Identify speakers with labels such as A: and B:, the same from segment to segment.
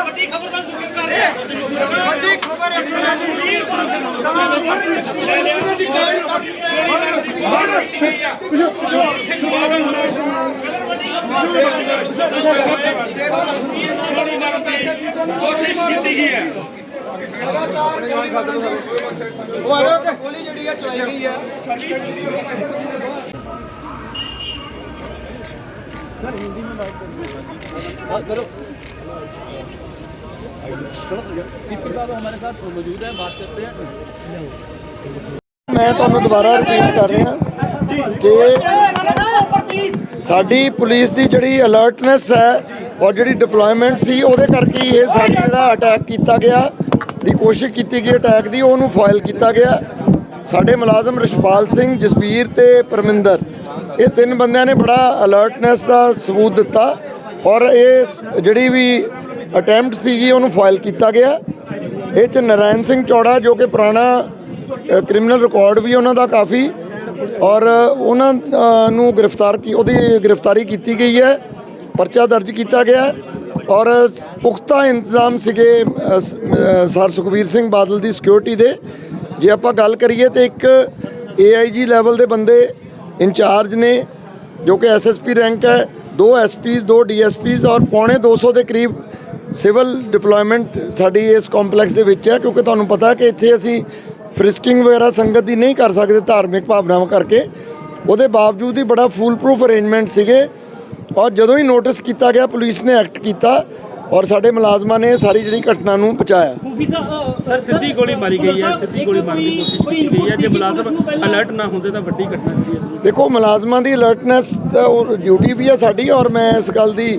A: ਵੱਡੀ ਖਬਰ ਦਾ ਜ਼ਿਕਰ ਕਰ ਰਿਹਾ
B: ਵੱਡੀ ਖਬਰ ਇਸ ਤਰ੍ਹਾਂ ਦੀ
A: ਕੋਸ਼ਿਸ਼ ਕੀਤੀ ਗਈ ਹੈ
B: ਲਗਾਤਾਰ ਗੋਲੀ ਮਾਰਨ ਗੋਲੀ ਜਿਹੜੀ ਹੈ ਚਲਾਈ ਗਈ ਹੈ
C: ਮੈਂ ਤੁਹਾਨੂੰ ਦੁਬਾਰਾ ਰਿਪੀਟ ਕਰ ਰਿਹਾ ਕਿ ਸਾਡੀ ਪੁਲਿਸ ਦੀ ਜਿਹੜੀ ਅਲਰਟਨੈਸ ਹੈ ਔਰ ਜਿਹੜੀ ਡਿਪਲੋਇਮੈਂਟ ਸੀ ਉਹਦੇ ਕਰਕੇ ਇਹ ਸਾਡੀ ਜਿਹੜਾ ਅਟੈਕ ਕੀਤਾ ਗਿਆ। ਦੀ ਕੋਸ਼ਿਸ਼ ਕੀਤੀ ਗਈ ਅਟੈਕ ਦੀ, ਉਹਨੂੰ ਫਾਇਲ ਕੀਤਾ ਗਿਆ। ਸਾਡੇ ਮੁਲਾਜ਼ਮ ਰਿਸ਼ਪਾਲ ਸਿੰਘ, ਜਸਬੀਰ ਤੇ ਪਰਮਿੰਦਰ, ਇਹ ਤਿੰਨ ਬੰਦਿਆਂ ਨੇ ਬੜਾ ਅਲਰਟਨੈਸ ਦਾ ਸਬੂਤ ਦਿੱਤਾ ਔਰ ਇਹ ਜਿਹੜੀ ਵੀ ਅਟੈਂਪਟ ਸੀਗੀ, ਉਹਨੂੰ ਫਾਇਲ ਕੀਤਾ ਗਿਆ। ਇਹ ਚ ਨਰਾਇਣ ਸਿੰਘ ਚੌੜਾ, ਜੋ ਕਿ ਪੁਰਾਣਾ ਕ੍ਰਿਮੀਨਲ ਰਿਕਾਰਡ ਵੀ ਉਹਨਾਂ ਦਾ ਕਾਫੀ ਔਰ ਉਹਨਾਂ ਨੂੰ ਗ੍ਰਿਫਤਾਰ ਕੀ, ਉਹਦੀ ਗ੍ਰਿਫਤਾਰੀ ਕੀਤੀ ਗਈ ਹੈ, ਪਰਚਾ ਦਰਜ ਕੀਤਾ ਗਿਆ। ਔਰ ਪੁਖਤਾ ਇੰਤਜ਼ਾਮ ਸੀਗੇ ਸਰ ਸੁਖਬੀਰ ਸਿੰਘ ਬਾਦਲ ਦੀ ਸਿਕਿਉਰਿਟੀ ਦੇ। ਜੇ ਆਪਾਂ ਗੱਲ ਕਰੀਏ ਤੇ ਇੱਕ ਏਆਈਜੀ ਲੈਵਲ ਦੇ ਬੰਦੇ ਇੰਚਾਰਜ ਨੇ, ਜੋ ਕਿ ਐਸਐਸਪੀ ਰੈਂਕ ਹੈ, ਦੋ ਐਸਪੀਸ ਦੋ ਡੀਐਸਪੀਸ ਔਰ ਪੌਣੇ 200 ਦੇ ਕਰੀਬ ਸਿਵਲ ਡਿਪਲੋਇਮੈਂਟ ਸਾਡੀ ਇਸ ਕੰਪਲੈਕਸ ਦੇ ਵਿੱਚ ਹੈ, ਕਿਉਂਕਿ ਤੁਹਾਨੂੰ ਪਤਾ ਕਿ ਇੱਥੇ ਅਸੀਂ ਫ੍ਰਿਸਕਿੰਗ ਵਗੈਰਾ ਸੰਗਤ ਦੀ ਨਹੀਂ ਕਰ ਸਕਦੇ ਧਾਰਮਿਕ ਭਾਵਨਾਵਾਂ ਕਰਕੇ। ਉਹਦੇ ਬਾਵਜੂਦ ਹੀ ਬੜਾ ਫੂਲ ਪ੍ਰੂਫ ਅਰੇਂਜਮੈਂਟ ਸੀਗੇ। ਔਰ ਜਦੋਂ ਹੀ ਨੋਟਿਸ ਕੀਤਾ ਗਿਆ ਪੁਲਿਸ ਨੇ ਐਕਟ ਕੀਤਾ ਔਰ ਸਾਡੇ ਮੁਲਾਜ਼ਮਾਂ ਨੇ ਸਾਰੀ ਜਿਹੜੀ ਘਟਨਾ ਨੂੰ
D: ਖੂਫੀ ਸਾਹਿਬ
E: ਸਰ ਸਿੱਧੀ ਗੋਲੀ ਮਾਰੀ ਗਈ ਹੈ ਸਿੱਧੀ ਗੋਲੀ ਮਾਰਨ ਦੀ ਕੋਸ਼ਿਸ਼ ਕੀਤੀ ਗਈ ਹੈ। ਜੇ ਮੁਲਾਜ਼ਮ ਅਲਰਟ ਨਾ ਹੁੰਦੇ ਤਾਂ ਵੱਡੀ ਘਟਨਾ ਜਿਹੜੀ ਹੈ। ਜ਼ਰੂਰ
C: ਦੇਖੋ ਮੁਲਾਜ਼ਮਾਂ ਦੀ ਅਲਰਟਨੈਸ ਤਾਂ ਉਹ ਡਿਊਟੀ ਵੀ ਹੈ ਸਾਡੀ ਔਰ ਮੈਂ ਇਸ ਗੱਲ ਦੀ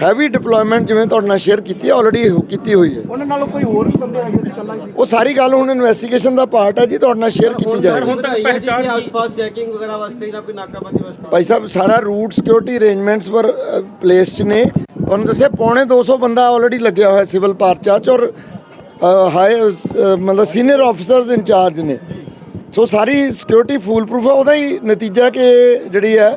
C: ਹੈਵੀ ਡਿਪਲੋਇਮੈਂਟ ਜਿਵੇਂ ਤੁਹਾਡੇ ਨਾਲ ਸ਼ੇਅਰ ਕੀਤੀ ਹੈ ਆਲਰੇਡੀ ਕੀਤੀ ਹੋਈ ਹੈ।
B: ਉਹਨਾਂ ਨਾਲੋਂ ਕੋਈ ਹੋਰ ਵੀ ਬੰਦੇ ਹੈਗੇ ਸੀ ਕੱਲਾ ਹੀ
C: ਉਹ ਸਾਰੀ ਗੱਲ ਹੁਣ ਇਨਵੈਸਟੀਗੇਸ਼ਨ ਦਾ ਪਾਰਟ ਹੈ ਜੀ ਤੁਹਾਡੇ ਨਾਲ ਸ਼ੇਅਰ ਕੀਤੀ ਜਾਏਗੀ।
E: ਪਹਿਚਾਣ
B: ਆਸ-ਪਾਸ ਚੈਕਿੰਗ ਵਗੈਰਾ ਵਾਸਤੇ ਜਾਂ ਕੋਈ ਨਾਕਾਬੰਦੀ ਵਾਸਤੇ।
C: ਭਾਈ ਸਾਹਿਬ ਸਾਰਾ ਰੂਟ ਸਿਕਿਉਰਿਟੀ ਅਰੇਂਜਮੈਂਟਸ ਵਰ ਪਲੇਸ ਚ ਨੇ। ਤੁਹਾਨੂੰ ਦੱਸਿਆ ਪੌਣੇ 200 ਬੰਦਾ ਆਲਰੇਡੀ ਲੱਗਿਆ ਹੋਇਆ ਸਿਵਲ ਪਾਰਚਾ ਚ ਔਰ ਹਾਈ ਮਤਲਬ ਸੀਨੀਅਰ ਆਫੀਸਰਸ ਇੰਚਾਰਜ ਨੇ। ਸੋ ਸਾਰੀ ਸਿਕਿਉਰਿਟੀ ਫੂਲ ਪ੍ਰੂਫ ਹੈ ਉਹਦਾ ਹੀ ਨਤੀਜਾ ਕਿ ਜਿਹੜੀ ਹੈ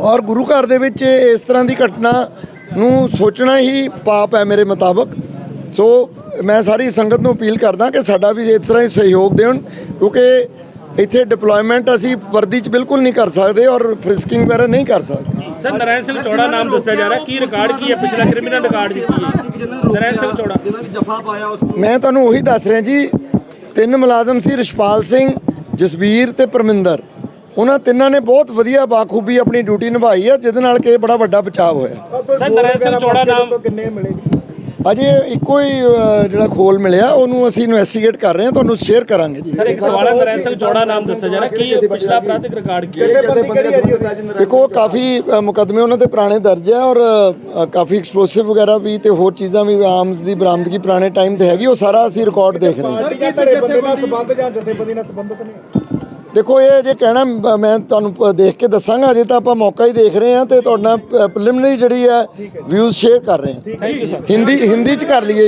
C: ਔਰ ਗੁਰੂ ਘਰ ਦੇ ਵਿੱਚ ਇਸ ਤਰ੍ਹਾਂ ਦੀ ਘਟਨਾ ਨੂੰ ਸੋਚਣਾ ਹੀ ਪਾਪ ਹੈ ਮੇਰੇ ਮੁਤਾਬਕ। ਸੋ ਮੈਂ ਸਾਰੀ ਸੰਗਤ ਨੂੰ ਅਪੀਲ ਕਰਦਾ ਕਿ ਸਾਡਾ ਵੀ ਇਸ ਤਰ੍ਹਾਂ ਹੀ ਸਹਿਯੋਗ ਦੇਣ ਕਿਉਂਕਿ ਇੱਥੇ ਡਿਪਲੋਇਮੈਂਟ ਅਸੀਂ ਵਰਦੀ 'ਚ ਬਿਲਕੁਲ ਨਹੀਂ ਕਰ ਸਕਦੇ ਔਰ ਫ੍ਰਿਸਕਿੰਗ ਵਗੈਰਾ ਨਹੀਂ ਕਰ ਸਕਦੇ।
E: ਸਰ ਨਰਾਇਣ ਸਿੰਘ ਚੌੜਾ ਨਾਮ ਦੱਸਿਆ ਜਾ ਰਿਹਾ। ਕੀ ਰਿਕਾਰਡ ਕੀ ਹੈ? ਪਿਛਲਾ ਕ੍ਰਿਮੀਨਲ ਰਿਕਾਰਡ ਜੀ ਕੀ ਹੈ? ਨਰਾਇਣ ਸਿੰਘ ਚੌੜਾ।
B: ਜਫਾ ਪਾਇਆ ਉਸ
C: ਮੈਂ ਤੁਹਾਨੂੰ ਉਹੀ ਦੱਸ ਰਿਹਾ ਜੀ ਤਿੰਨ ਮੁਲਾਜ਼ਮ ਸੀ ਰਿਸ਼ਪਾਲ ਸਿੰਘ ਜਸਬੀਰ ਤੇ ਪਰਮਿੰਦਰ। ਉਹਨਾਂ ਤਿੰਨਾਂ ਨੇ ਬਹੁਤ ਵਧੀਆ ਬਾਖੂਬੀ ਆਪਣੀ ਡਿਊਟੀ ਨਿਭਾਈ ਹੈ ਜਿਹਦੇ ਨਾਲ ਕਿ ਇਹ ਬੜਾ ਵੱਡਾ ਬਚਾਅ ਹੋਇਆ।
E: ਸਰ ਨਰਾਇਣ ਸਿੰਘ ਚੌੜਾ ਨਾਮ
B: ਕਿੰਨੇ ਮਿਲੇ?
C: ਅਜੇ ਇੱਕੋ ਹੀ ਜਿਹੜਾ ਖੋਲ ਮਿਲਿਆ ਉਹਨੂੰ ਅਸੀਂ ਇਨਵੈਸਟੀਗੇਟ ਕਰ ਰਹੇ ਹਾਂ ਤੁਹਾਨੂੰ ਸ਼ੇਅਰ ਕਰਾਂਗੇ ਜੀ।
E: ਸਰ ਇੱਕ ਸਵਾਲ ਹੈ ਨਰਾਇਣ ਸਿੰਘ ਚੌੜਾ ਨਾਮ ਦੱਸਿਆ ਜਾ ਰਿਹਾ ਕੀ ਪਿਛਲਾ ਅਪਰਾਧਿਕ ਰਿਕਾਰਡ ਕੀ ਹੈ?
C: ਦੇਖੋ ਕਾਫੀ ਮੁਕੱਦਮੇ ਉਹਨਾਂ ਤੇ ਪੁਰਾਣੇ ਦਰਜ ਹੈ ਔਰ ਕਾਫੀ ਐਕਸਪਲੋਸਿਵ ਵਗੈਰਾ ਵੀ ਤੇ ਹੋਰ ਚੀਜ਼ਾਂ ਵੀ ਆਰਮਸ ਦੀ ਬਰਾਮਦਗੀ ਪੁਰਾਣੇ ਟਾਈਮ ਤੇ ਹੈਗੀ ਉਹ ਸਾਰਾ ਅਸੀਂ ਰਿਕਾਰਡ ਦੇਖ ਰਹੇ ਹਾਂ।
B: ਕਿਸੇ ਬੰਦੇ ਨਾਲ ਸੰਬੰਧ ਜਾਂ ਜਥੇਬੰਦੀ ਨਾਲ ਸੰਬੰਧਤ ਨਹੀਂ?
C: ਦੇਖੋ ਇਹ ਜੇ ਕਹਿਣਾ ਮ- ਮੈਂ ਤੁਹਾਨੂੰ ਦੇਖ ਕੇ ਦੱਸਾਂਗਾ ਅਜੇ ਤਾਂ ਆਪਾਂ ਮੌਕਾ ਹੀ ਦੇਖ ਰਹੇ ਹਾਂ ਤੇ ਤੁਹਾਡਾ ਪ੍ਰੀਲਿਮਿਨਰੀ ਜਿਹੜੀ ਹੈ ਵਿਊਜ਼ ਸ਼ੇਅਰ ਕਰ ਰਹੇ ਹਾਂ।
E: Thank you sir
C: Hindi Hindi ਚ ਕਰ ਲਈਏ।